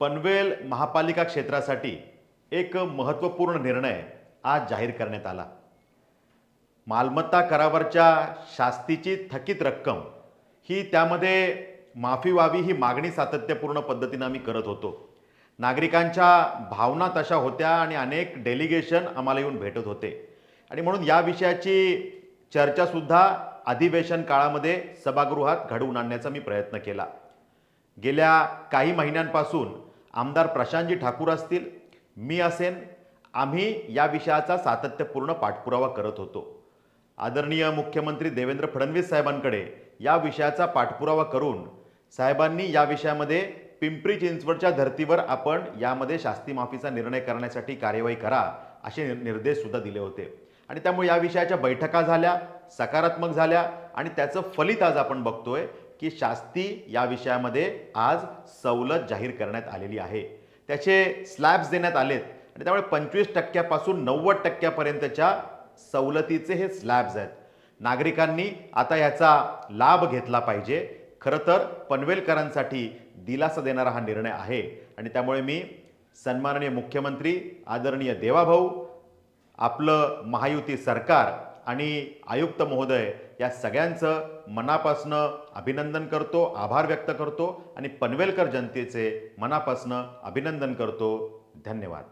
पनवेल महापालिका क्षेत्रासाठी एक महत्त्वपूर्ण निर्णय आज जाहीर करण्यात आला. मालमत्ता करावरच्या शास्तीची थकीत रक्कम ही त्यामध्ये माफी व्हावी ही मागणी सातत्यपूर्ण पद्धतीनं आम्ही करत होतो. नागरिकांच्या भावना तशा होत्या आणि अनेक डेलिगेशन आम्हाला येऊन भेटत होते. आणि म्हणून या विषयाची चर्चासुद्धा अधिवेशन काळामध्ये सभागृहात घडवून आणण्याचा मी प्रयत्न केला. गेल्या काही महिन्यांपासून आमदार प्रशांतजी ठाकूर असतील मी असेन आम्ही या विषयाचा सातत्यपूर्ण पाठपुरावा करत होतो. आदरणीय मुख्यमंत्री देवेंद्र फडणवीस साहेबांकडे या विषयाचा पाठपुरावा करून साहेबांनी या विषयामध्ये पिंपरी चिंचवडच्या धर्तीवर आपण यामध्ये शास्ती माफीचा निर्णय करण्यासाठी कार्यवाही करा असे निर्देश सुद्धा दिले होते. आणि त्यामुळे या विषयाच्या बैठका झाल्या सकारात्मक झाल्या आणि त्याचं फलित आज आपण बघतोय. की शास्ती या विषयामध्ये आज सवलत जाहीर करण्यात आलेली आहे. त्याचे स्लॅब्स देण्यात आलेत. आणि त्यामुळे पंचवीस टक्क्यापासून नव्वद टक्क्यापर्यंतच्या सवलतीचे हे स्लॅब्स आहेत. नागरिकांनी आता याचा लाभ घेतला पाहिजे. खरं तर पनवेलकरांसाठी दिलासा देणारा हा निर्णय आहे. आणि त्यामुळे मी सन्माननीय मुख्यमंत्री आदरणीय देवाभाऊ आपलं महायुती सरकार आणि आयुक्त महोदय या सगळ्यांचं मनापासनं अभिनंदन करतो आभार व्यक्त करतो आणि पनवेलकर जनतेचे मनापासनं अभिनंदन करतो. धन्यवाद.